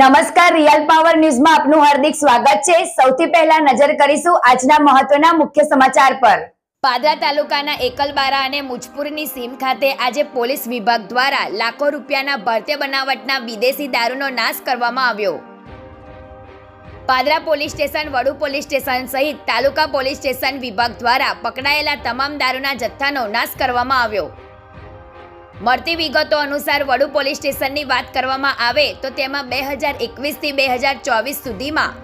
નમસ્કાર, real power ન્યૂઝમાં આપનું હાર્દિક સ્વાગત છે. સૌથી પહેલા નજર કરીશું આજના મહત્વના મુખ્ય સમાચાર પર. પાદરા તાલુકાના એકલબારા અને મુજપુરની સીમ ખાતે આજે પોલીસ વિભાગ દ્વારા લાખો રૂપિયાના ભારતીય બનાવટના વિદેશી દારૂનો નાશ કરવામાં આવ્યો. Padra police station, Vadu police station સહિત તાલુકા પોલીસ સ્ટેશન વિભાગ દ્વારા પકડાયેલા તમામ દારૂના જથ્થાનો નાશ કરવામાં આવ્યો. મળતી વિગતો અનુસાર વડુ પોલીસ સ્ટેશનની વાત કરવામાં આવે તો તેમાં બે હજાર એકવીસથી બે હજાર ચોવીસ સુધીમાં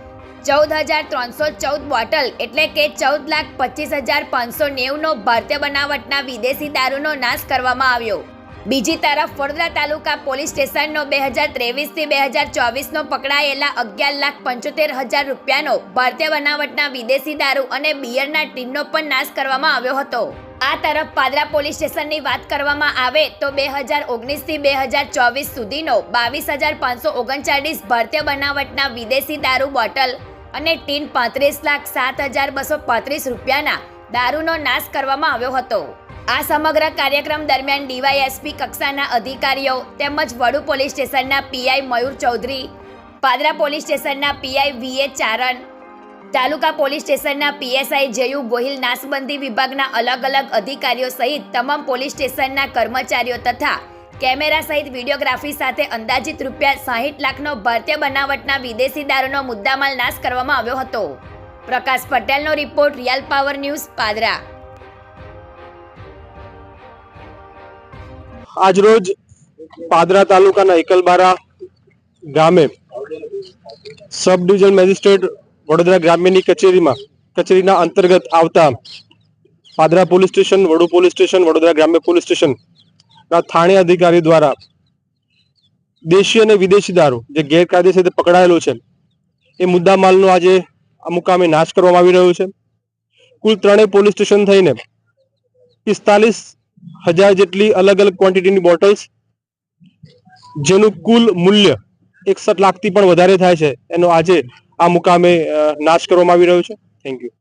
ચૌદ હજાર ત્રણસો ચૌદ બોટલ એટલે કે ચૌદ લાખ પચીસ હજાર પાંચસો નેવુંનો ભારતીય બનાવટના વિદેશી દારૂનો નાશ કરવામાં આવ્યો. બીજી તરફ વડોદરા તાલુકા પોલીસ સ્ટેશનનો બે હજાર ત્રેવીસથી બે હજાર ચોવીસનો પકડાયેલા અગિયાર લાખ પંચોતેર હજાર રૂપિયાનો ભારતીય બનાવટના વિદેશી દારૂ અને બિયરના ટીનનો પણ નાશ કરવામાં આવ્યો હતો. આ તરફ પાદરા પોલીસ સ્ટેશનની વાત કરવામાં આવે તો બે હજાર ઓગણીસથી બે હજાર ચોવીસ સુધીનો બાવીસ હજાર પાંચસો ઓગણચાળીસ ભારતીય બનાવટના વિદેશી દારૂ બોટલ અને ટીન પાંત્રીસ લાખ સાત હજાર બસો પાંત્રીસ રૂપિયાના દારૂનો નાશ કરવામાં આવ્યો હતો. આ સમગ્ર કાર્યક્રમ દરમિયાન ડીવાયએસપી કક્ષાના અધિકારીઓ તેમજ વડુ પોલીસ સ્ટેશનના પીઆઈ મયુર ચૌધરી, પાદરા પોલીસ સ્ટેશનના પીઆઈ વીએ ચારણ તાલુકા પોલીસ સ્ટેશનના પીએસઆઈ જયુ ગોહિલ નાશબંધી વિભાગના અલગ અલગ અધિકારીઓ સહિત તમામ પોલીસ સ્ટેશનના કર્મચારીઓ તથા કેમેરા સહિત વિડીયોગ્રાફી સાથે અંદાજિત રૂપિયા સાહીઠ લાખનો ભારતીય બનાવટના વિદેશી દારૂનો મુદ્દામાલ નાશ કરવામાં આવ્યો હતો. પ્રકાશ પટેલનો report real power news, Padra. આજરોજ પાદરા તાલુકાના એકલબારા ગામે સબ ડિવિઝન મેજિસ્ટ્રેટ વડોદરા ગ્રામ્યની કચેરીમાં, કચેરીના અંતર્ગત આવતા Padra police station, Vadu police station, Vadodara ગ્રામ્ય પોલીસ સ્ટેશન ના થાણે અધિકારી દ્વારા દેશી અને વિદેશી દારૂ જે ગેરકાયદેસર રીતે પકડાયેલો છે, એ મુદ્દામાલનો આજે મુકામે નાશ કરવામાં આવી રહ્યો છે. કુલ ત્રણેય પોલીસ સ્ટેશન થઈને પિસ્તાલીસ હજાર જેટલી અલગ અલગ ક્વોન્ટિટીની બોટલ્સ જેનું કુલ મૂલ્ય એકસઠ લાખથી પણ વધારે થાય છે. એનો આજે આ મુકામે નાશ કરવામાં આવી રહ્યો છે. Thank you